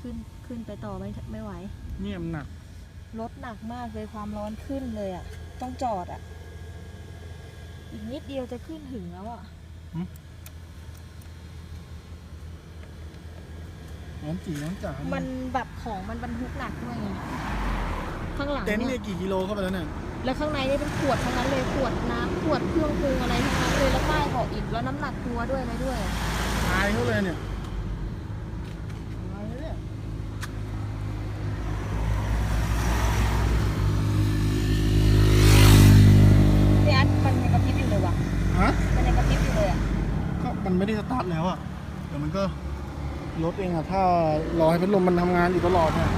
ขึ้นขึ้นไปต่อไม่ไม่ไหว เนี่ยมันหนัก รถหนักมากเลยความร้อนขึ้นเลยอะ ต้องจอดอะ อีกนิดเดียวจะขึ้นถึงแล้วอะน้ำจีน้ำจ๋ามัมันแบบของมันบรรทุกหนักด้วยไงข้างหลังเต็นท์เนี่เนี่ยยกี่กิโลเข้าไปแล้วเนี่ยแล้วข้างในนี่เป็นขวดทั้งนั้นเลยขวดน้ำขวดเครื่องปรุงอะไรทั้งนั้นเลยแล้วป้ายบอกอีกแล้วน้ำหนักตัวด้วยอะไรด้วย ตายเขาเลยเนี่ยตายเลยเนี่ย พี่อันมันยังกระพริบอยู่เลยว่ะ ฮะ มันยังกระพริบอยู่เลยอะ ก็ มันไม่ได้สตาร์ทแล้วอะแต่มันก็รถเองอะถ้ารอให้พัดลมมันทำงานอยู่ตลอดเนี่ย